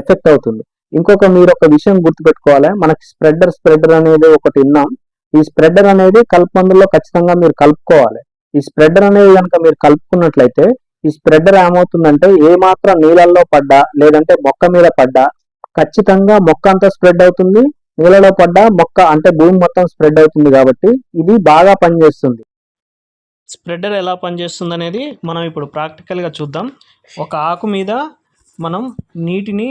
Effect అవుతుంది. ఇంకొక మీరు ఒక విషయం గుర్తుపెట్టుకోవాలి? మనకి స్ప్రెడర్ స్ప్రెడర్ అనేది ఒకటి విన్నాం. ఈ స్ప్రెడర్ అనేది కలుపుమందుల్లో ఖచ్చితంగా మీరు కలుపుకోవాలి. ఈ స్ప్రెడర్ అనేది కనుక మీరు కలుపుకున్నట్లయితే ఈ స్ప్రెడర్ ఏమవుతుందంటే ఏ మాత్రం నీళ్ళల్లో పడ్డా లేదంటే మొక్క మీద పడ్డా ఖచ్చితంగా మొక్క అంతా స్ప్రెడ్ అవుతుంది. నీళ్ళలో పడ్డా మొక్క అంటే భూమి మొత్తం స్ప్రెడ్ అవుతుంది కాబట్టి ఇది బాగా పనిచేస్తుంది. స్ప్రెడర్ ఎలా పనిచేస్తుంది అనేది మనం ఇప్పుడు ప్రాక్టికల్గా చూద్దాం. ఒక ఆకు మీద మనం నీటిని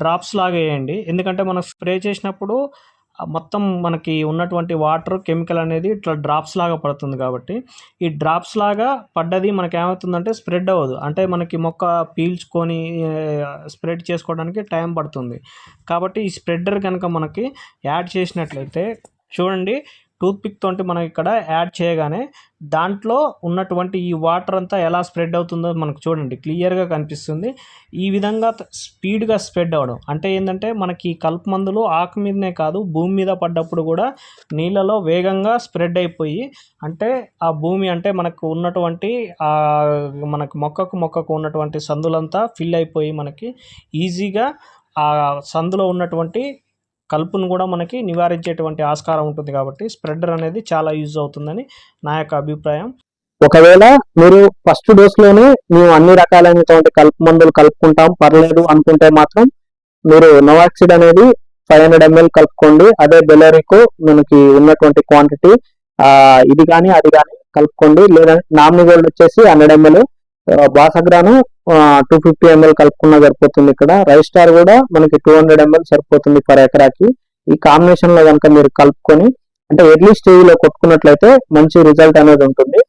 డ్రాప్స్ లాగా వేయండి. ఎందుకంటే మనం స్ప్రే చేసినప్పుడు మొత్తం మనకి ఉన్నటువంటి వాటర్ కెమికల్ అనేది ఇట్లా డ్రాప్స్ లాగా పడుతుంది కాబట్టి ఈ డ్రాప్స్ లాగా పడ్డది మనకి ఏమవుతుందంటే స్ప్రెడ్ అవ్వదు. అంటే మనకి మొక్క పీల్చుకొని స్ప్రెడ్ చేసుకోవడానికి టైం పడుతుంది. కాబట్టి ఈ స్ప్రెడర్ కనుక మనకి యాడ్ చేసినట్లయితే చూడండి టూత్పిక్ తోటి మనం ఇక్కడ యాడ్ చేయగానే దాంట్లో ఉన్నటువంటి ఈ వాటర్ అంతా ఎలా స్ప్రెడ్ అవుతుందో మనకు చూడండి క్లియర్గా కనిపిస్తుంది. ఈ విధంగా స్పీడ్గా స్ప్రెడ్ అవ్వడం. అంటే ఏంటంటే మనకి ఈ కలుపు మందులు ఆకు మీదనే కాదు భూమి మీద పడ్డప్పుడు కూడా నీళ్ళలో వేగంగా స్ప్రెడ్ అయిపోయి అంటే ఆ భూమి అంటే మనకు ఉన్నటువంటి మనకు మొక్కకు మొక్కకు ఉన్నటువంటి సందులంతా ఫిల్ అయిపోయి మనకి ఈజీగా ఆ సందులో ఉన్నటువంటి కలుపును కూడా మనకి నివారించేటువంటి ఆస్కారం ఉంటుంది కాబట్టి స్ప్రెడర్ అనేది చాలా యూజ్ అవుతుందని నా యొక్క అభిప్రాయం. ఒకవేళ మీరు ఫస్ట్ డోస్లోనే మేము అన్ని రకాలైనటువంటి కలుపు మందులు కలుపుకుంటాం పర్లేదు అనుకుంటే మాత్రం మీరు నోవాక్సిడ్ అనేది ఫైవ్ హండ్రెడ్ ఎంఎల్ కలుపుకోండి. అదే బెలరికు మనకి ఉన్నటువంటి క్వాంటిటీ ఇది కానీ అది కానీ కలుపుకోండి. లేదా నామినీ గోల్డ్ వచ్చేసి hundred ML బాసగ్రాను two fifty ML కలుపుకున్నా సరిపోతుంది ఇక్కడ. రైస్ స్టార్ కూడా మనకి టూ హండ్రెడ్ ఎంఎల్ సరిపోతుంది పర్ ఎకరాకి. ఈ కాంబినేషన్లో కనుక మీరు కలుపుకొని అంటే ఎర్లీ స్టేజ్లో కొట్టుకున్నట్లయితే మంచి రిజల్ట్ అనేది ఉంటుంది.